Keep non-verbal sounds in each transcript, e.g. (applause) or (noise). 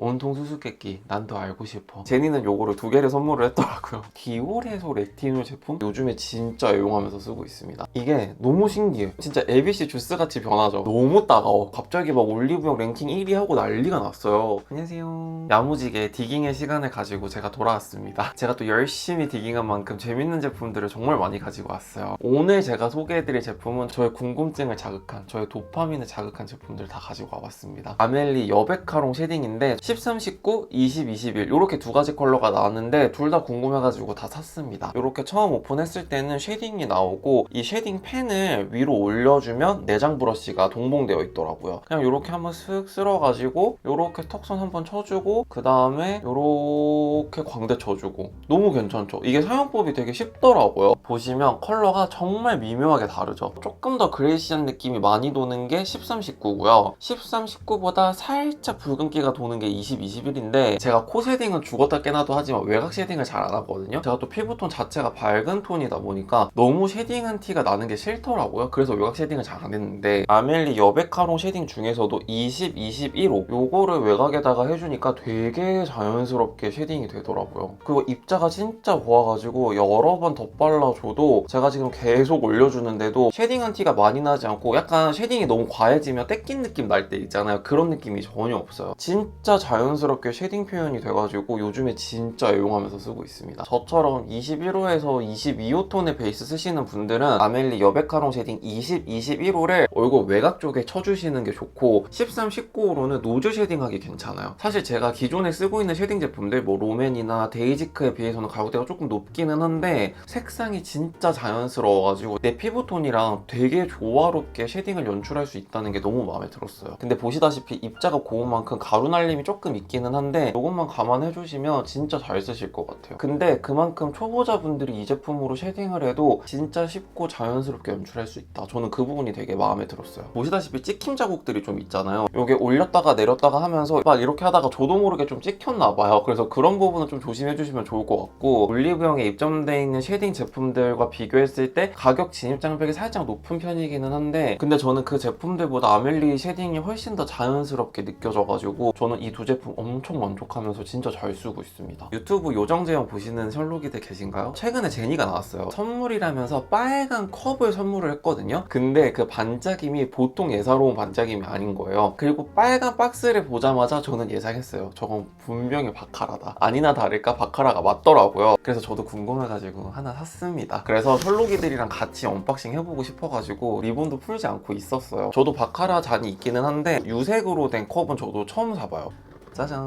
온통 수수께끼 난 더 알고 싶어. 제니는 요거를 두 개를 선물을 했더라고요. (laughs) 디올에서 레티놀 제품? 요즘에 진짜 애용하면서 쓰고 있습니다. 이게 너무 신기해요. 진짜 ABC 주스같이 변하죠. 너무 따가워. 갑자기 막 올리브영 랭킹 1위 하고 난리가 났어요. 안녕하세요. 야무지게 디깅의 시간을 가지고 제가 돌아왔습니다. 제가 또 열심히 디깅한 만큼 재밌는 제품들을 정말 많이 가지고 왔어요. 오늘 제가 소개해드릴 제품은 저의 궁금증을 자극한 저의 도파민을 자극한 제품들을 다 가지고 와봤습니다. 아멜리 여백카롱 쉐딩인데 13, 19, 20, 21 이렇게 두 가지 컬러가 나왔는데 둘 다 궁금해가지고 다 샀습니다. 이렇게 처음 오픈했을 때는 쉐딩이 나오고 이 쉐딩 펜을 위로 올려주면 내장 브러쉬가 동봉되어 있더라고요. 그냥 이렇게 한번 슥 쓸어가지고 이렇게 턱선 한번 쳐주고 그 다음에 이렇게 광대 쳐주고. 너무 괜찮죠? 이게 사용법이 되게 쉽더라고요. 보시면 컬러가 정말 미묘하게 다르죠? 조금 더 그레이시한 느낌이 많이 도는 게 13, 19고요. 13, 19보다 살짝 붉은기가 도는 게 20, 21인데 제가 코 쉐딩은 죽었다 깨나도 하지만 외곽 쉐딩을 잘 안 하거든요. 제가 또 피부톤 자체가 밝은 톤이다 보니까 너무 쉐딩한 티가 나는 게 싫더라고요. 그래서 외곽 쉐딩을 잘 안 했는데 아멜리 여백카롱 쉐딩 중에서도 20, 21호 요거를 외곽에다가 해주니까 되게 자연스럽게 쉐딩이 되더라고요. 그리고 입자가 진짜 고와가지고 여러 번 덧발라줘도 제가 지금 계속 올려주는데도 쉐딩한 티가 많이 나지 않고 약간 쉐딩이 너무 과해지면 떼낀 느낌 날 때 있잖아요. 그런 느낌이 전혀 없어요. 진짜 자연스럽게 쉐딩 표현이 돼가지고 요즘에 진짜 애용하면서 쓰고 있습니다. 저처럼 21호에서 22호 톤의 베이스 쓰시는 분들은 아멜리 여백카롱 쉐딩 20, 21호를 얼굴 외곽 쪽에 쳐주시는 게 좋고 13, 19호로는 노즈 쉐딩하기 괜찮아요. 사실 제가 기존에 쓰고 있는 쉐딩 제품들 뭐 로맨이나 데이지크에 비해서는 가격대가 조금 높기는 한데 색상이 진짜 자연스러워가지고 내 피부톤이랑 되게 조화롭게 쉐딩을 연출할 수 있다는 게 너무 마음에 들었어요. 근데 보시다시피 입자가 고운 만큼 가루 날림이 조금 있기는 한데 이것만 감안해 주시면 진짜 잘 쓰실 것 같아요. 근데 그만큼 초보자분들이 이 제품으로 쉐딩을 해도 진짜 쉽고 자연스럽게 연출할 수 있다. 저는 그 부분이 되게 마음에 들었어요. 보시다시피 찍힘 자국들이 좀 있잖아요. 이게 올렸다가 내렸다가 하면서 막 이렇게 하다가 저도 모르게 좀 찍혔나 봐요. 그래서 그런 부분은 좀 조심해 주시면 좋을 것 같고 올리브영에 입점되어 있는 쉐딩 제품들과 비교했을 때 가격 진입 장벽이 살짝 높은 편이기는 한데 근데 저는 그 제품들보다 아멜리 쉐딩이 훨씬 더 자연스럽게 느껴져가지고 저는 이 두 제품 엄청 만족하면서 진짜 잘 쓰고 있습니다. 유튜브 요정재영 보시는 셜록이들 계신가요? 최근에 제니가 나왔어요. 선물이라면서 빨간 컵을 선물을 했거든요. 근데 그 반짝임이 보통 예사로운 반짝임이 아닌 거예요. 그리고 빨간 박스를 보자마자 저는 예상했어요. 저건 분명히 바카라다. 아니나 다를까 바카라가 맞더라고요. 그래서 저도 궁금해가지고 하나 샀습니다. 그래서 셜록이들이랑 같이 언박싱 해보고 싶어가지고 리본도 풀지 않고 있었어요. 저도 바카라 잔이 있기는 한데 유색으로 된 컵은 저도 처음 사봐요 짜잔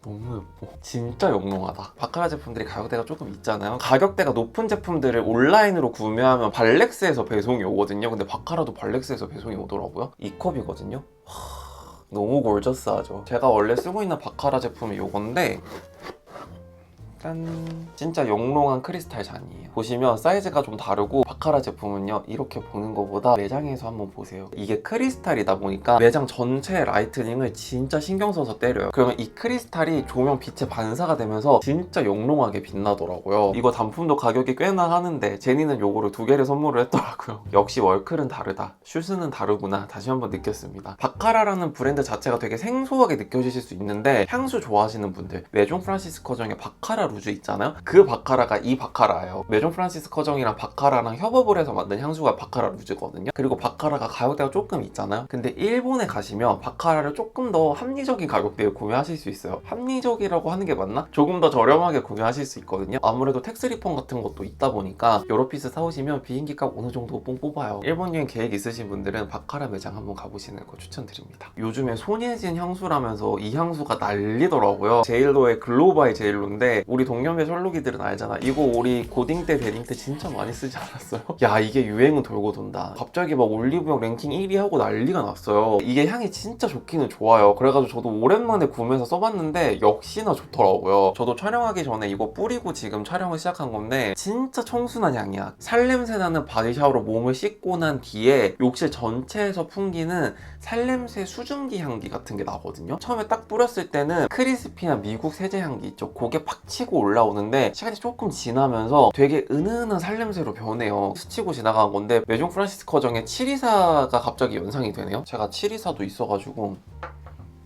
너무 예뻐. 진짜 영롱하다. 바카라 제품들이 가격대가 조금 있잖아요. 가격대가 높은 제품들을 온라인으로 구매하면 발렉스에서 배송이 오거든요. 근데 바카라도 발렉스에서 배송이 오더라고요. 이 컵이거든요. 하, 너무 골저스하죠. 제가 원래 쓰고 있는 바카라 제품이 요건데 짠 진짜 영롱한 크리스탈 잔이에요. 보시면 사이즈가 좀 다르고 바카라 제품은요 이렇게 보는 것보다 매장에서 한번 보세요. 이게 크리스탈이다 보니까 매장 전체 라이트닝을 진짜 신경 써서 때려요. 그러면 이 크리스탈이 조명 빛에 반사가 되면서 진짜 영롱하게 빛나더라고요. 이거 단품도 가격이 꽤나 하는데 제니는 요거를 두 개를 선물을 했더라고요. (laughs) 역시 월클은 다르다. 슈즈는 다르구나. 다시 한번 느꼈습니다. 바카라라는 브랜드 자체가 되게 생소하게 느껴지실 수 있는데 향수 좋아하시는 분들 메종 프란시스 커 정의 바카라 루즈 있잖아요? 그 바카라가 이 바카라예요. 메종 프란시스 커정이랑 바카라랑 협업을 해서 만든 향수가 바카라 루즈거든요. 그리고 바카라가 가격대가 조금 있잖아요? 근데 일본에 가시면 바카라를 조금 더 합리적인 가격대에 구매하실 수 있어요. 합리적이라고 하는 게 맞나? 조금 더 저렴하게 구매하실 수 있거든요. 아무래도 텍스 리펀 같은 것도 있다 보니까 여러 피스 사오시면 비행기 값 어느 정도 뽕 뽑아요. 일본 여행 계획 있으신 분들은 바카라 매장 한번 가보시는 거 추천드립니다. 요즘에 손예진 향수라면서 이 향수가 난리더라고요. 제일로의 글로바이 제일로인데 우리 동년배 셜록이들은 알잖아. 이거 우리 고딩 때 데딩 때 진짜 많이 쓰지 않았어요? (laughs) 야 이게 유행은 돌고 돈다. 갑자기 막 올리브영 랭킹 1위 하고 난리가 났어요. 이게 향이 진짜 좋기는 좋아요. 그래가지고 저도 오랜만에 구매해서 써봤는데 역시나 좋더라고요. 저도 촬영하기 전에 이거 뿌리고 지금 촬영을 시작한 건데 진짜 청순한 향이야. 살냄새 나는 바디샤워로 몸을 씻고 난 뒤에 욕실 전체에서 풍기는 살냄새 수증기 향기 같은 게 나거든요. 처음에 딱 뿌렸을 때는 크리스피한 미국 세제 향기 있죠. 그게 팍 치고 치고 올라오는데 시간이 조금 지나면서 되게 은은한 살냄새로 변해요. 스치고 지나간 건데 메종 프란시스 커정의 724가 갑자기 연상이 되네요. 제가 724도 있어가지고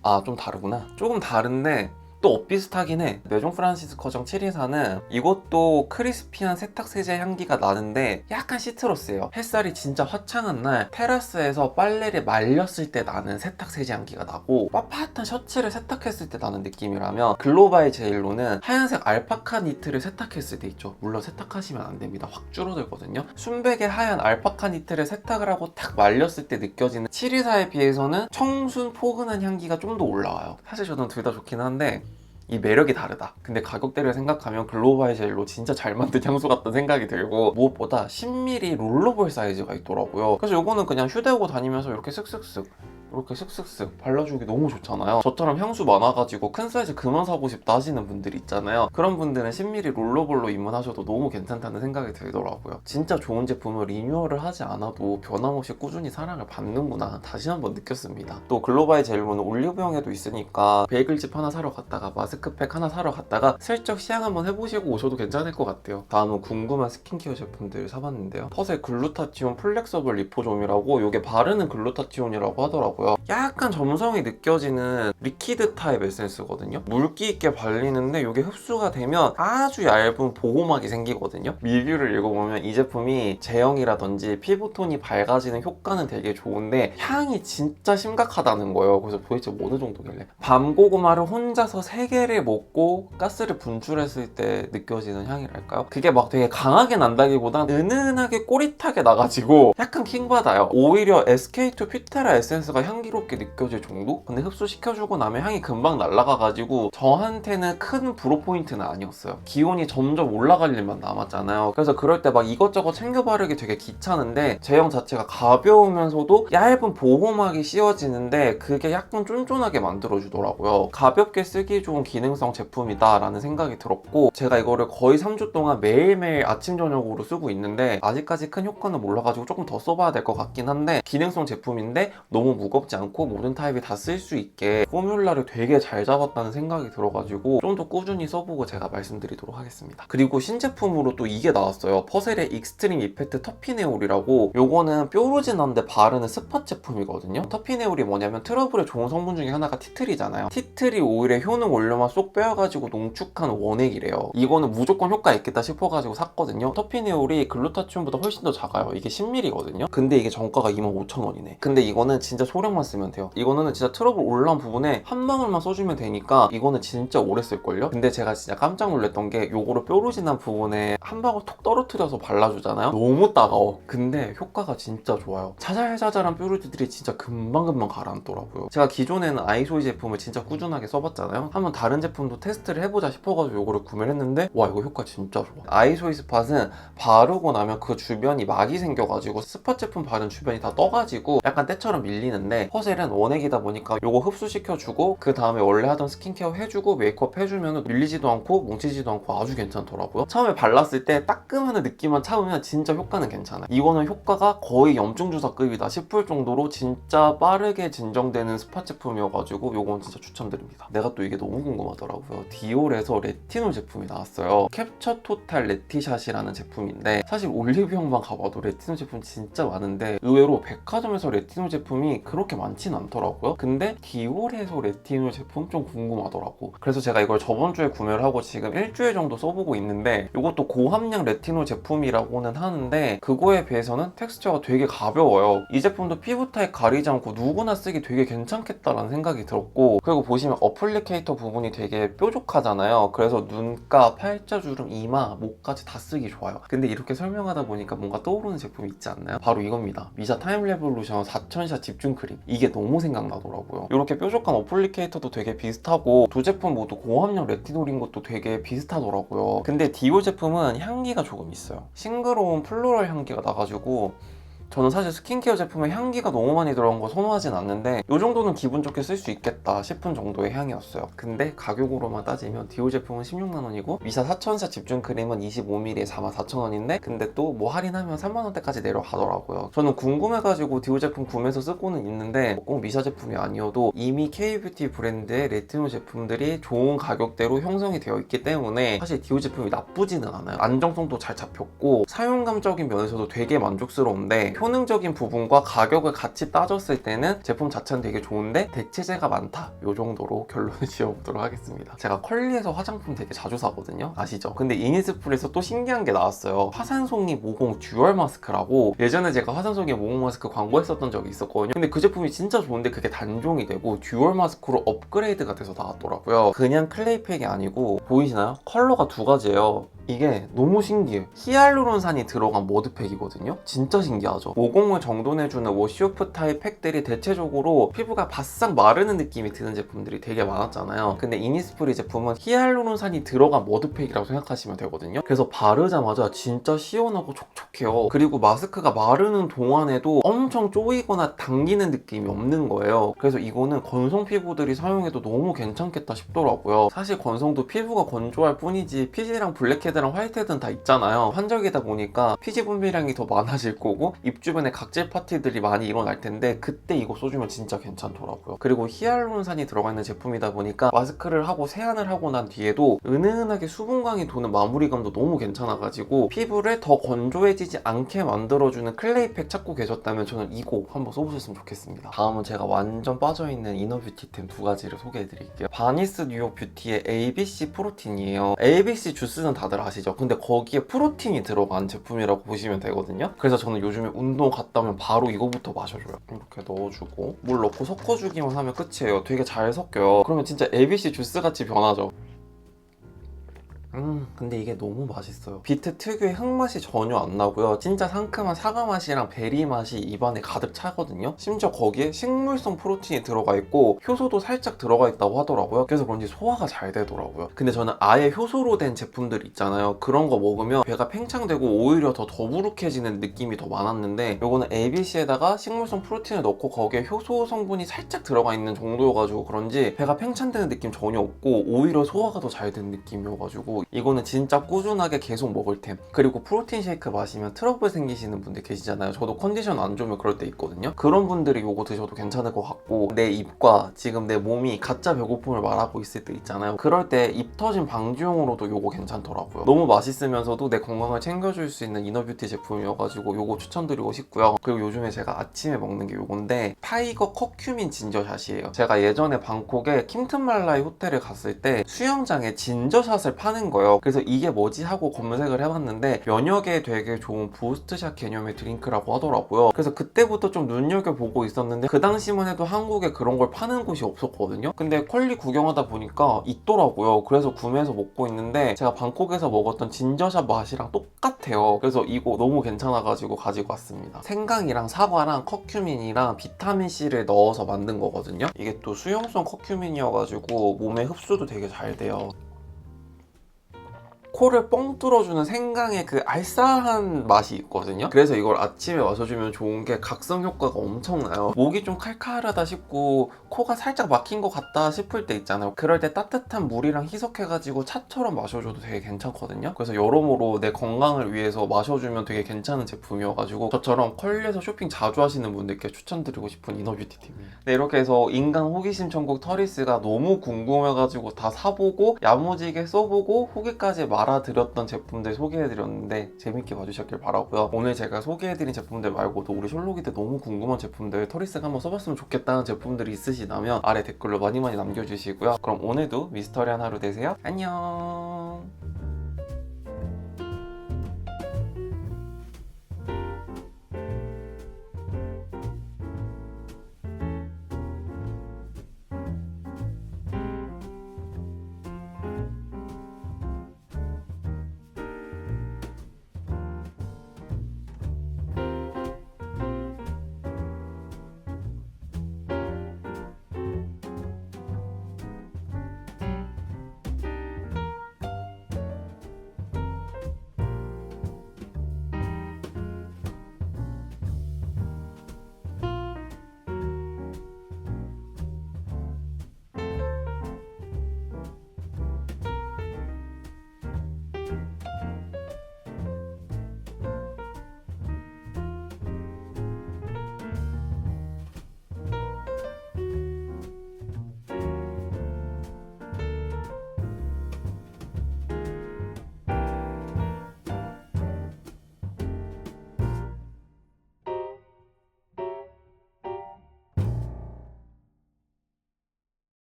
아 좀 다르구나. 조금 다른데 또 엇비슷하긴 해. 메종 프란시스 커정 724는 이것도 크리스피한 세탁 세제 향기가 나는데 약간 시트러스예요. 햇살이 진짜 화창한 날 테라스에서 빨래를 말렸을 때 나는 세탁 세제 향기가 나고 빳빳한 셔츠를 세탁했을 때 나는 느낌이라면 글로바의 제일로는 하얀색 알파카 니트를 세탁했을 때 있죠. 물론 세탁하시면 안 됩니다. 확 줄어들거든요. 순백의 하얀 알파카 니트를 세탁을 하고 탁 말렸을 때 느껴지는 724에 비해서는 청순 포근한 향기가 좀 더 올라와요. 사실 저는 둘 다 좋긴 한데 이 매력이 다르다. 근데 가격대를 생각하면 글로바의 젤로 진짜 잘 만든 향수 같다는 생각이 들고 무엇보다 10ml 롤러볼 사이즈가 있더라고요. 그래서 이거는 그냥 휴대하고 다니면서 이렇게 쓱쓱쓱 이렇게 쓱쓱쓱 발라주기 너무 좋잖아요. 저처럼 향수 많아가지고 큰 사이즈 그만 사고 싶다 하시는 분들 있잖아요. 그런 분들은 10ml 롤러볼로 입문하셔도 너무 괜찮다는 생각이 들더라고요. 진짜 좋은 제품을 리뉴얼을 하지 않아도 변함없이 꾸준히 사랑을 받는구나 다시 한번 느꼈습니다. 또 글로바의 젤로는 올리브영에도 있으니까 베이글집 하나 사러 갔다가 마스크팩 하나 사러 갔다가 슬쩍 시향 한번 해보시고 오셔도 괜찮을 것 같아요. 다음은 궁금한 스킨케어 제품들 사봤는데요. 퍼셀 글루타치온 플렉서블 리포좀이라고 이게 바르는 글루타치온이라고 하더라고요. 약간 점성이 느껴지는 리퀴드 타입 에센스거든요. 물기 있게 발리는데 이게 흡수가 되면 아주 얇은 보호막이 생기거든요. 리뷰를 읽어보면 이 제품이 제형이라든지 피부톤이 밝아지는 효과는 되게 좋은데 향이 진짜 심각하다는 거예요. 그래서 도대체 뭐 어느 정도길래? 밤고구마를 혼자서 3개를 먹고 가스를 분출했을 때 느껴지는 향이랄까요? 그게 막 되게 강하게 난다기보단 은은하게 꼬릿하게 나가지고 약간 킹받아요. 오히려 SK2 퓨테라 에센스가 향기롭게 느껴질 정도? 근데 흡수시켜주고 나면 향이 금방 날아가가지고 저한테는 큰 불호 포인트는 아니었어요. 기온이 점점 올라갈 일만 남았잖아요. 그래서 그럴 때 막 이것저것 챙겨 바르기 되게 귀찮은데 제형 자체가 가벼우면서도 얇은 보호막이 씌워지는데 그게 약간 쫀쫀하게 만들어주더라고요. 가볍게 쓰기 좋은 기능성 제품이다라는 생각이 들었고 제가 이거를 거의 3주 동안 매일매일 아침 저녁으로 쓰고 있는데 아직까지 큰 효과는 몰라가지고 조금 더 써봐야 될 것 같긴 한데 기능성 제품인데 너무 무 겁지 않고 모든 타입이 다 쓸 수 있게 포뮬라를 되게 잘 잡았다는 생각이 들어가지고 좀 더 꾸준히 써보고 제가 말씀드리도록 하겠습니다. 그리고 신제품으로 또 이게 나왔어요. 퍼셀의 익스트림 이펙트 터피네올이라고 요거는 뾰루진 한데 바르는 스팟 제품이거든요. 터피네올이 뭐냐면 트러블에 좋은 성분 중에 하나가 티트리잖아요. 티트리 오일의 효능 원료만 쏙 빼어가지고 농축한 원액이래요. 이거는 무조건 효과 있겠다 싶어가지고 샀거든요. 터피네올이 글루타치온보다 훨씬 더 작아요. 이게 10ml거든요. 근데 이게 정가가 25,000원이네. 근데 이거는 진짜 소량 만 쓰면 돼요. 이거는 진짜 트러블 올라온 부분에 한 방울만 써주면 되니까 이거는 진짜 오래 쓸걸요? 근데 제가 진짜 깜짝 놀랐던 게 요거를 뾰루진한 부분에 한 방울 톡 떨어뜨려서 발라주잖아요? 너무 따가워. 근데 효과가 진짜 좋아요. 자잘자잘한 뾰루지들이 진짜 금방금방 가라앉더라고요. 제가 기존에는 아이소이 제품을 진짜 꾸준하게 써봤잖아요? 한번 다른 제품도 테스트를 해보자 싶어가지고 요거를 구매를 했는데 와 이거 효과 진짜 좋아. 아이소이 스팟은 바르고 나면 그 주변이 막이 생겨가지고 스팟 제품 바른 주변이 다 떠가지고 약간 때처럼 밀리는데 퍼셀은 원액이다 보니까 요거 흡수시켜주고 그 다음에 원래 하던 스킨케어 해주고 메이크업 해주면 밀리지도 않고 뭉치지도 않고 아주 괜찮더라고요. 처음에 발랐을 때 따끔하는 느낌만 참으면 진짜 효과는 괜찮아요. 이거는 효과가 거의 염증 주사급이다 싶을 정도로 진짜 빠르게 진정되는 스팟 제품이어가지고 요건 진짜 추천드립니다. 내가 또 이게 너무 궁금하더라고요. 디올에서 레티놀 제품이 나왔어요. 캡처 토탈 레티샷이라는 제품인데 사실 올리브영만 가봐도 레티놀 제품 진짜 많은데 의외로 백화점에서 레티놀 제품이 그렇게 많진 않더라고요. 근데 디올에서 레티놀 제품 좀 궁금하더라고. 그래서 제가 이걸 저번 주에 구매를 하고 지금 일주일 정도 써보고 있는데 이것도 고함량 레티놀 제품이라고는 하는데 그거에 비해서는 텍스처가 되게 가벼워요. 이 제품도 피부 타입 가리지 않고 누구나 쓰기 되게 괜찮겠다라는 생각이 들었고 그리고 보시면 어플리케이터 부분이 되게 뾰족하잖아요. 그래서 눈가, 팔자주름, 이마, 목까지 다 쓰기 좋아요. 근데 이렇게 설명하다 보니까 뭔가 떠오르는 제품이 있지 않나요? 바로 이겁니다. 미자 타임 레볼루션 4000샷 집중 크림. 이게 너무 생각나더라고요. 이렇게 뾰족한 어플리케이터도 되게 비슷하고 두 제품 모두 고함량 레티놀인 것도 되게 비슷하더라고요. 근데 디올 제품은 향기가 조금 있어요. 싱그러운 플로럴 향기가 나가지고 저는 사실 스킨케어 제품에 향기가 너무 많이 들어간 거 선호하진 않는데 이 정도는 기분 좋게 쓸 수 있겠다 싶은 정도의 향이었어요. 근데 가격으로만 따지면 디올 제품은 16만 원이고 미샤 4000사 집중 크림은 25ml에 44,000원인데 근데 또 뭐 할인하면 3만 원대까지 내려가더라고요. 저는 궁금해가지고 디올 제품 구매해서 쓰고는 있는데 꼭 미샤 제품이 아니어도 이미 K뷰티 브랜드의 레티노 제품들이 좋은 가격대로 형성이 되어 있기 때문에 사실 디올 제품이 나쁘지는 않아요. 안정성도 잘 잡혔고 사용감적인 면에서도 되게 만족스러운데 효능적인 부분과 가격을 같이 따졌을 때는 제품 자체는 되게 좋은데 대체재가 많다. 요 정도로 결론을 (laughs) 지어보도록 하겠습니다. 제가 컬리에서 화장품 되게 자주 사거든요. 아시죠? 근데 이니스프리에서 또 신기한 게 나왔어요. 화산송이 모공 듀얼 마스크라고 예전에 제가 화산송이 모공 마스크 광고했었던 적이 있었거든요. 근데 그 제품이 진짜 좋은데 그게 단종이 되고 듀얼 마스크로 업그레이드가 돼서 나왔더라고요. 그냥 클레이팩이 아니고 보이시나요? 컬러가 두 가지예요 이게 너무 신기해. 히알루론산이 들어간 머드팩이거든요. 진짜 신기하죠. 모공을 정돈해주는 워시오프 타입 팩들이 대체적으로 피부가 바싹 마르는 느낌이 드는 제품들이 되게 많았잖아요. 근데 이니스프리 제품은 히알루론산이 들어간 머드팩이라고 생각하시면 되거든요. 그래서 바르자마자 진짜 시원하고 촉촉해요. 그리고 마스크가 마르는 동안에도 엄청 쪼이거나 당기는 느낌이 없는 거예요. 그래서 이거는 건성 피부들이 사용해도 너무 괜찮겠다 싶더라고요. 사실 건성도 피부가 건조할 뿐이지 피지랑 블랙헤드 랑 화이트헤드는 다 있잖아요. 환절기다 보니까 피지 분비량이 더 많아질 거고 입 주변에 각질 파티들이 많이 일어날 텐데 그때 이거 써주면 진짜 괜찮더라고요. 그리고 히알루론산이 들어가 있는 제품이다 보니까 마스크를 하고 세안을 하고 난 뒤에도 은은하게 수분광이 도는 마무리감도 너무 괜찮아가지고 피부를 더 건조해지지 않게 만들어주는 클레이팩 찾고 계셨다면 저는 이거 한번 써보셨으면 좋겠습니다. 다음은 제가 완전 빠져있는 이너뷰티템 두 가지를 소개해드릴게요. 바니스 뉴욕 뷰티의 ABC 프로틴이에요. ABC 주스는 다들 아시죠? 근데 거기에 프로틴이 들어간 제품이라고 보시면 되거든요. 그래서 저는 요즘에 운동 갔다 오면 바로 이거부터 마셔줘요. 이렇게 넣어주고 물 넣고 섞어주기만 하면 끝이에요. 되게 잘 섞여요. 그러면 진짜 ABC 주스 같이 변하죠. 음 근데 이게 너무 맛있어요. 비트 특유의 흙맛이 전혀 안 나고요. 진짜 상큼한 사과 맛이랑 베리 맛이 입안에 가득 차거든요. 심지어 거기에 식물성 프로틴이 들어가 있고 효소도 살짝 들어가 있다고 하더라고요. 그래서 그런지 소화가 잘 되더라고요. 근데 저는 아예 효소로 된 제품들 있잖아요. 그런 거 먹으면 배가 팽창되고 오히려 더 더부룩해지는 느낌이 더 많았는데 요거는 ABC에다가 식물성 프로틴을 넣고 거기에 효소 성분이 살짝 들어가 있는 정도여가지고 그런지 배가 팽창되는 느낌 전혀 없고 오히려 소화가 더잘 되는 느낌이어가지고 이거는 진짜 꾸준하게 계속 먹을 템. 그리고 프로틴 쉐이크 마시면 트러블 생기시는 분들 계시잖아요. 저도 컨디션 안 좋으면 그럴 때 있거든요. 그런 분들이 요거 드셔도 괜찮을 것 같고 내 입과 지금 내 몸이 가짜 배고픔을 말하고 있을 때 있잖아요. 그럴 때 입 터진 방지용으로도 요거 괜찮더라고요. 너무 맛있으면서도 내 건강을 챙겨줄 수 있는 이너뷰티 제품이어가지고 요거 추천드리고 싶고요. 그리고 요즘에 제가 아침에 먹는 게 요건데 타이거 커큐민 진저샷이에요. 제가 예전에 방콕에 킴튼말라이 호텔을 갔을 때 수영장에 진저샷을 파는 거 예요. 그래서 이게 뭐지 하고 검색을 해봤는데 면역에 되게 좋은 부스트샷 개념의 드링크라고 하더라고요. 그래서 그때부터 좀 눈여겨보고 있었는데 그 당시만 해도 한국에 그런 걸 파는 곳이 없었거든요. 근데 퀄리 구경하다 보니까 있더라고요. 그래서 구매해서 먹고 있는데 제가 방콕에서 먹었던 진저샷 맛이랑 똑같아요. 그래서 이거 너무 괜찮아가지고 가지고 왔습니다. 생강이랑 사과랑 커큐민이랑 비타민C를 넣어서 만든 거거든요. 이게 또 수용성 커큐민이어가지고 몸에 흡수도 되게 잘 돼요 코를 뻥 뚫어주는 생강의 그 알싸한 맛이 있거든요. 그래서 이걸 아침에 마셔주면 좋은 게 각성 효과가 엄청나요. 목이 좀 칼칼하다 싶고 코가 살짝 막힌 것 같다 싶을 때 있잖아요. 그럴 때 따뜻한 물이랑 희석해가지고 차처럼 마셔줘도 되게 괜찮거든요. 그래서 여러모로 내 건강을 위해서 마셔주면 되게 괜찮은 제품이어가지고 저처럼 컬리에서 쇼핑 자주 하시는 분들께 추천드리고 싶은 이너뷰티 팀이에요. 네, 이렇게 해서 인간 호기심 천국 터리스가 너무 궁금해가지고 다 사보고 야무지게 써보고 후기까지 말 아드렸던 제품들 소개해드렸는데 재밌게 봐주셨길 바라고요. 오늘 제가 소개해드린 제품들 말고도 우리 셜록이들 너무 궁금한 제품들 터리스가 한번 써봤으면 좋겠다는 제품들이 있으시다면 아래 댓글로 많이 많이 남겨주시고요. 그럼 오늘도 미스터리한 하루 되세요. 안녕.